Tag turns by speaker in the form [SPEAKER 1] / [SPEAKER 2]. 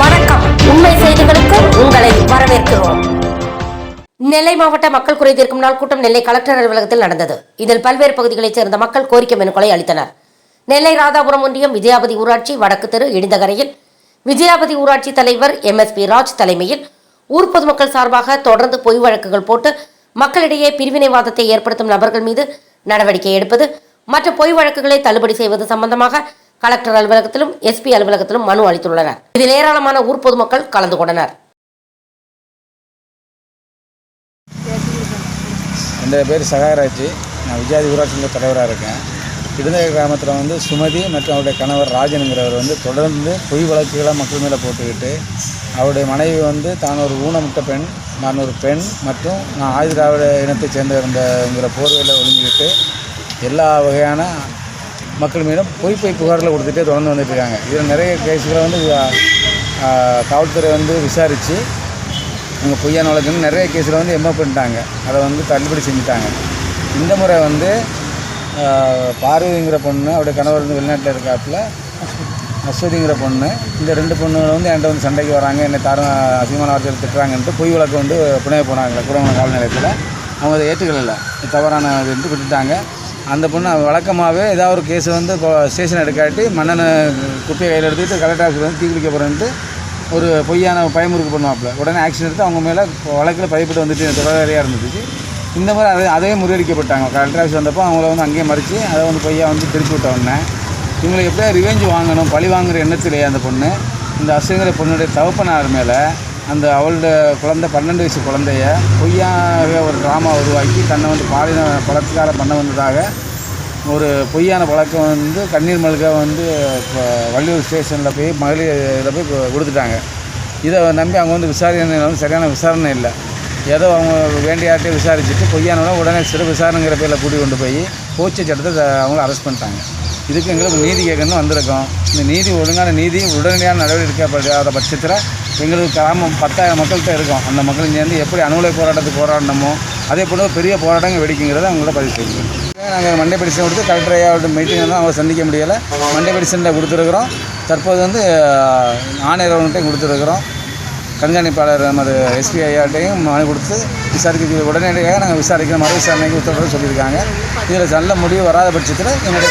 [SPEAKER 1] வணக்கம். உண்மை செய்திகளுக்கு உங்களை வரவேற்கிறோம். நெல்லை மாவட்ட மக்கள் குறை தீர்க்கும் நாள் கூட்டம் நெல்லை கலெக்டர் அலுவலகத்தில் நடந்தது. இதில் பல்வேறு பகுதிகளைச் சேர்ந்த மக்கள் கோரிக்கை மனுக்களை அளித்தனர். நெல்லை ராதாபுரம் ஒன்றியம் விஜயாபதி ஊராட்சி வடக்கு தெரு இடிந்தகரையில் விஜயாபதி ஊராட்சி தலைவர் எம் எஸ் பி ராஜ் தலைமையில் ஊர் பொதுமக்கள் சார்பாக தொடர்ந்து பொய் வழக்குகள் போட்டு மக்களிடையே பிரிவினைவாதத்தை ஏற்படுத்தும் நபர்கள் மீது நடவடிக்கை எடுப்பது மற்ற பொய் வழக்குகளை தள்ளுபடி செய்வது சம்பந்தமாக கலெக்டர் அலுவலகத்திலும் எஸ்பி அலுவலகத்திலும் மனு அளித்துள்ளனர். இதில் ஏராளமான ஊர் பொதுமக்கள் கலந்து கொண்டனர்.
[SPEAKER 2] என்னுடைய பேர் சகாயராஜ் நான் விஜயாதி ஊராட்சியில் தலைவராக இருக்கேன். இடுநகர் கிராமத்தில் வந்து சுமதி மற்றும் அவருடைய கணவர் ராஜனுங்கிறவர் வந்து தொடர்ந்து பொய் வழக்குகளை மக்கள் மேலே போட்டுக்கிட்டு அவருடைய மனைவி வந்து தான் ஒரு ஊனமுட்ட பெண் நான் ஒரு பெண் மற்றும் நான் ஆயுத திராவிட இனத்தைச் சேர்ந்தவங்கிற போர்வையில் ஒழுங்கிக்கிட்டு எல்லா வகையான மக்கள் மீதும் பொய் பொய் புகாரில் கொடுத்துட்டே தொடர்ந்து வந்துட்டு இருக்காங்க இதில் நிறைய கேஸுகளை வந்து காவல்துறை வந்து விசாரித்து இவங்க பொய்யான வழக்குன்னு நிறைய கேஸில் வந்து எம்ஓ பண்ணிட்டாங்க. அதை வந்து தள்ளுபடி செஞ்சுட்டாங்க. இந்த முறை வந்து பார்வதிங்கிற பொண்ணு அவருடைய கணவர் வந்து வெளிநாட்டில் இருக்காப்புல அஸ்வதிங்கிற பொண்ணு இந்த ரெண்டு பொண்ணுகளை வந்து என்கிட்ட வந்து சண்டைக்கு வராங்க என்னை தாரும் அசிங்கமான வார்த்தையில் திட்டுறாங்கன்ட்டு பொய் வழக்கு வந்து புனைய போனாங்க குடமணம் காவல் நிலையத்தில். அவங்க அதை ஏற்றுக்கல தவறான இதுன்ட்டு விட்டுட்டாங்க. அந்த பொண்ணு வழக்கமாகவே ஏதாவது ஒரு கேஸ் வந்து ஸ்டேஷன் எடுக்காட்டி மன்னனை குப்பையை கையில் எடுத்துக்கிட்டு கலெக்டர் ஆஃபீஸ் வந்து தீக்குளிக்க போகிறேன்ட்டு ஒரு பொய்யான பயமுறுக்கு பண்ணுவாப்புல. உடனே ஆக்ஷன் எடுத்து அவங்க மேலே வழக்கில் பயப்பட்டு வந்துட்டு தொடர்ச்சியாக இருந்துச்சு இந்த மாதிரி அதை அதே முறியடிக்கப்பட்டாங்க. கலெக்டர் ஆஃபீஸ் வந்தப்போ அவங்கள வந்து அங்கேயே மறித்து அதை வந்து பொய்யா வந்து திருப்பி விட்ட உடனே இவங்களுக்கு எப்படியா ரிவெஞ்ச் வாங்கணும் பழி வாங்குற எண்ணத்திலேயே அந்த பொண்ணு. இந்த அசுங்கிற பொண்ணுடைய தவப்பனார் மேலே அந்த அவளோட குழந்தை பன்னெண்டு வயசு குழந்தைய பொய்யாக ஒரு ட்ராமா உருவாக்கி தன்னை வந்து பாலின பலாத்காரம் பண்ண வந்ததாக ஒரு பொய்யான பழக்கம் வந்து கண்ணீர் மல்க வந்து இப்போ வள்ளியூர் ஸ்டேஷனில் போய் மகளிர் இதில் போய் கொடுத்துட்டாங்க. இதை நம்பி அவங்க வந்து விசாரணை வந்து சரியான விசாரணை இல்லை. ஏதோ அவங்க வேண்டியாட்டே விசாரிச்சுட்டு பொய்யானவங்க உடனே சிறு விசாரணைங்கிற பேரில் கூட்டி கொண்டு போய் போச்சு சட்டத்தை அவங்கள அரெஸ்ட் பண்ணிட்டாங்க. இதுக்கு எங்களுக்கு நீதி கேட்கணும்னு வந்திருக்கோம். இந்த நீதி ஒழுங்கான நீதி உடனடியான நடவடிக்கை பட்சத்தில் எங்களுக்கு கிராமம் பத்தாயிரம் மக்கள்கிட்ட இருக்கும். அந்த மக்கள் சேர்ந்து எப்படி அணுகுலை போராட்டத்துக்கு போராடணுமோ அதே போல பெரிய போராட்டங்கள் வெடிக்குங்கிறத அவங்கள பதிவு செய்யணும். நாங்கள் மண்டே பெடிஷன் கொடுத்து கலெக்டர் ஐயாவோட மீட்டிங் வந்து அவங்க சந்திக்க முடியலை. மண்டே பெடிஷனில் கொடுத்துருக்குறோம். தற்போது வந்து ஆணையரவன்கிட்டையும் கொடுத்துருக்குறோம். கண்காணிப்பாளர் நமது எஸ்பி ஐயாட்டையும் மனு கொடுத்து விசாரிக்க உடனடியாக நாங்கள் விசாரிக்கிற மறு விசாரணைக்கு உத்தரவு சொல்லியிருக்காங்க. இதில் நல்ல முடிவு வராத பட்சத்தில் எங்களுடைய